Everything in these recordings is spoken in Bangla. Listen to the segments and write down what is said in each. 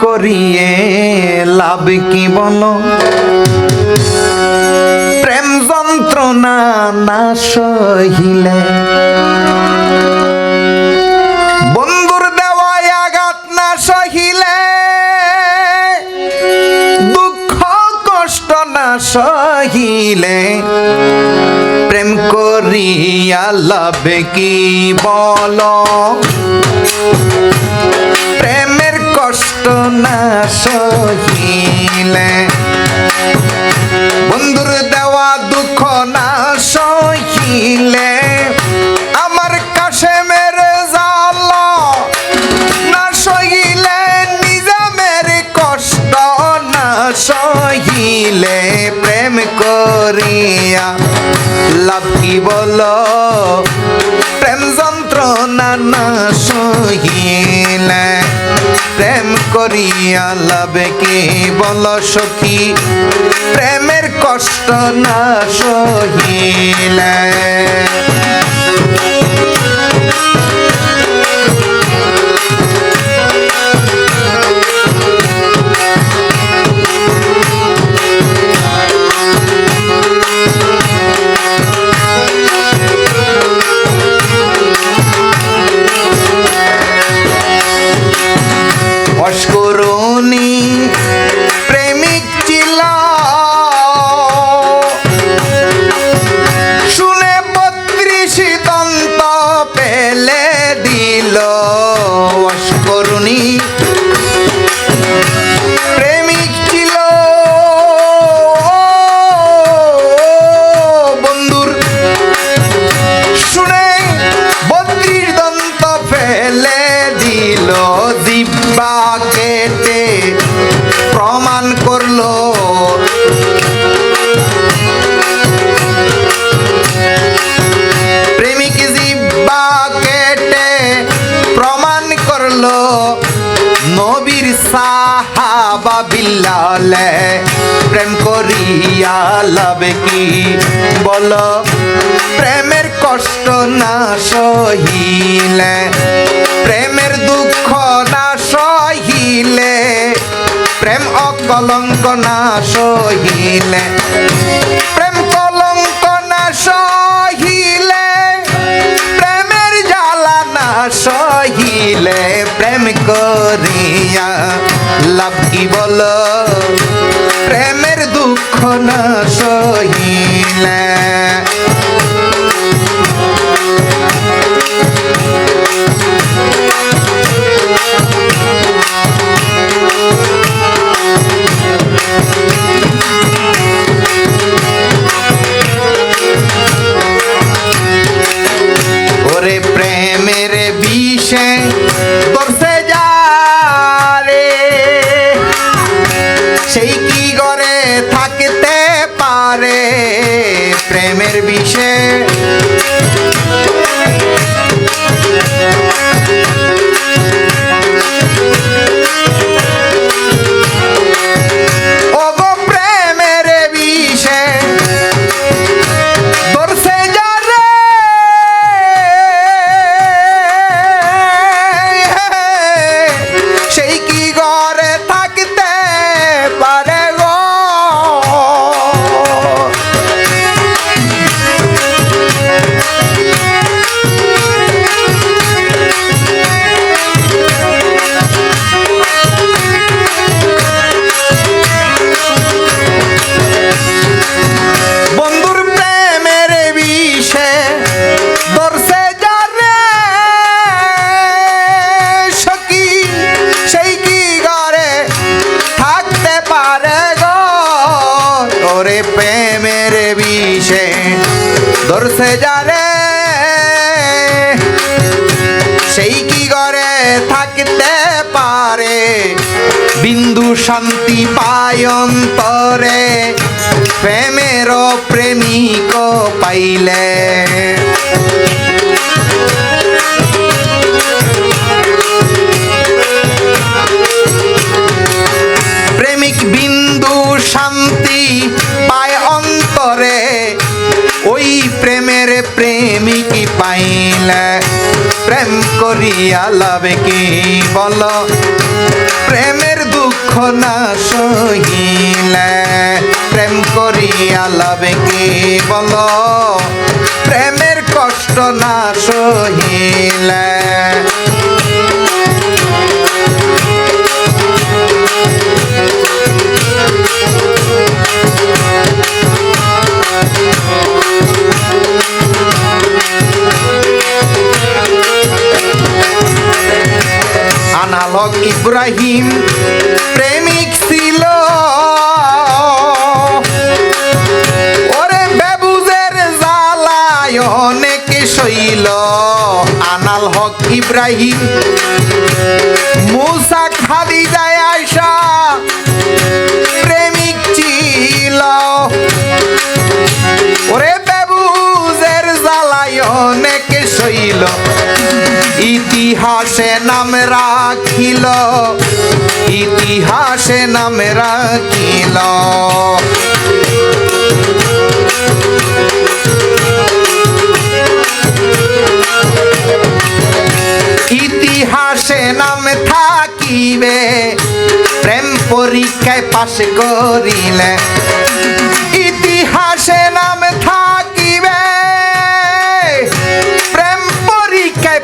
করিয়ে লাভ কি বলো? প্রেম যন্ত্রণা না সহিলে। বন্ধুর দেওয়ায় আঘাত না সহিলে। দুঃখ, কষ্ট না সহিলে। প্রেম করিয়া লাভে কি বলো? কষ্ট না সহিলে। বন্ধুর দেওয়া দুঃখ না সহিলে। আমার কাছে মেরে জাল না সহিলে নিজে মেরে কষ্ট না সহিলে। প্রেম করিয়া লাভ বলো? প্রেম যন্ত্রণা না সহিলে। প্রেম করিয়া লাভে কি বল সখী। প্রেমের কষ্ট না সহিলে। অস্করণী প্রেম করিয়া লাভে কি? বল, প্রেমের কষ্ট না সহিলে, প্রেমের দুঃখ না সহিলে, প্রেম অকলঙ্ক না সহিলে। প্রেমের বিষে বসে যা রে সেই কি করে থাকতে পারে প্রেমের বিষে প্রেমের বিষে দর্শে যারে। সেই কি ঘরে থাকতে পারে? বিন্দু শান্তি পায় অন্তরে। প্রেমের প্রেমিক পাইলে। পাইলে প্রেম করিয়া লাভে কি বল? প্রেমের দুঃখ না সহিলে, প্রেম করিয়া লাভে কি বল? প্রেমের কষ্ট না সহিলে ইব্রাহিম প্রেমিক ছিল। ওরে বেবুজের জ্বালায় অনেক শৈল। আনাল হক ইব্রাহিম, মুসা খাদি যায় আয়সা প্রেমিক ছিল। ওরে বেবুজের জ্বালায় অনেক শৈল। ইতিহাসে নাম ইতিহাসে নাম রাখিল। ইতিহাসে নাম থাকিবে প্রেম পরীক্ষায় পাশ করিলে।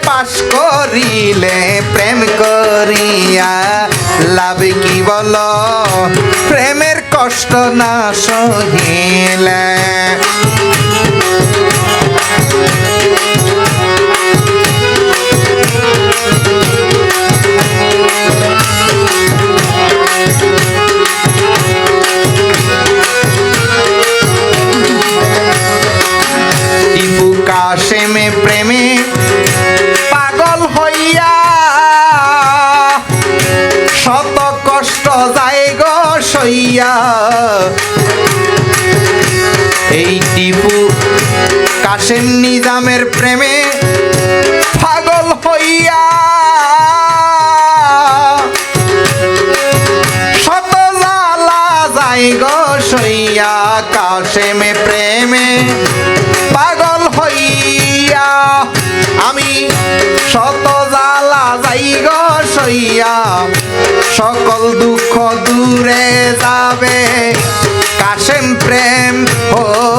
পাশ করিলে প্রেম করিয়া লাভ কি বল? প্রেমের কষ্ট না সহিলে। সইয়া এই টিপু কাশেম নিজামের প্রেমে পাগল হইয়া। শত জ্বালা যায় গো সইয়া কাশেমে প্রেমে পাগল হইয়া। আমি শত জ্বালা যাই গো সইয়া, সকল দুঃখ দূরে যাবে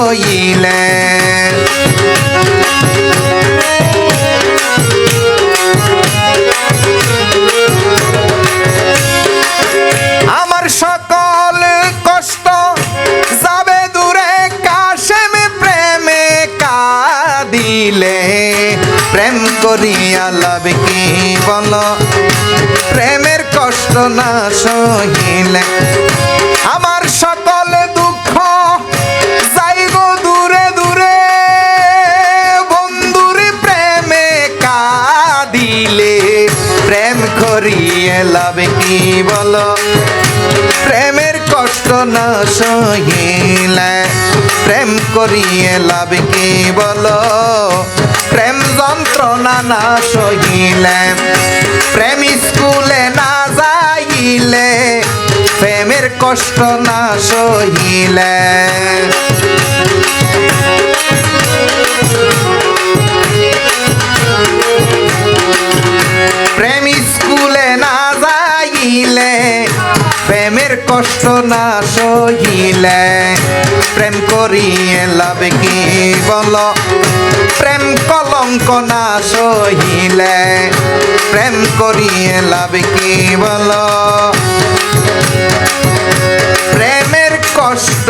হইলে না সহিলে প্রেম করিয়ে লাভ কি বল? প্রেম যন্ত্রণা না সহিলে। প্রেম স্কুলে না যাইলে। প্রেমের কষ্ট না সহিলে। কষ্ট না সহিলে প্রেম করিয়ে লাভ কি বল? প্রেম কলঙ্ক না সহিলে প্রেম করিয়ে লাভ কি বল? প্রেমের কষ্ট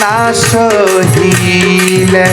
না সহিলে।